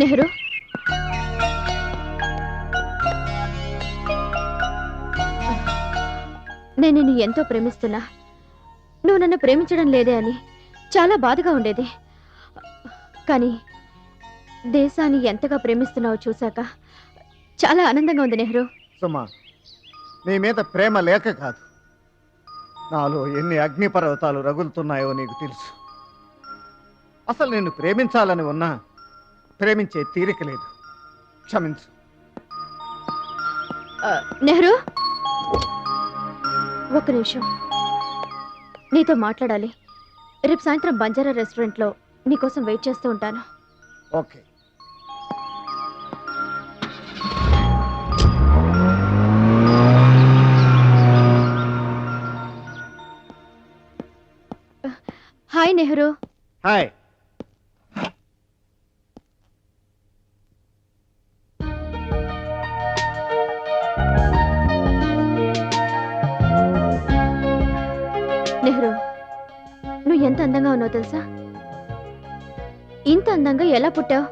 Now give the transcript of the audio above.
నెహ్రూ? నేను నిన్ను ఎంతో ప్రేమిస్తున్నా. నువ్వు నన్ను ప్రేమించడం లేదే అని చాలా బాధగా ఉండేది. కానీ దేశాన్ని ఎంతగా ప్రేమిస్తున్నావో చూశాక చాలా ఆనందంగా ఉంది నెహ్రూ. సుమా నీ మీద ప్రేమ లేక కాదు. నాలో ఎన్ని అగ్నిపర్వతాలు రగులుతున్నాయో నీకు తెలుసు. అసలు నిన్ను ప్రేమించాలని ఉన్నా ప్రేమించే తీరిక లేదు. క్షమించు. నెహ్రూ? ఒక్క నిమిషం. నీతో మాట్లాడాలి. రేపు సాయంత్రం బంజారా రెస్టారెంట్లో నీకోసం వెయిట్ చేస్తూ ఉంటాను. Okay. Hi Nehru. Hi. Nehru నువ్వు ఎంత అందంగా ఉన్నావు తెలుసా? ఇంత అందంగా ఎలా పుట్టావు?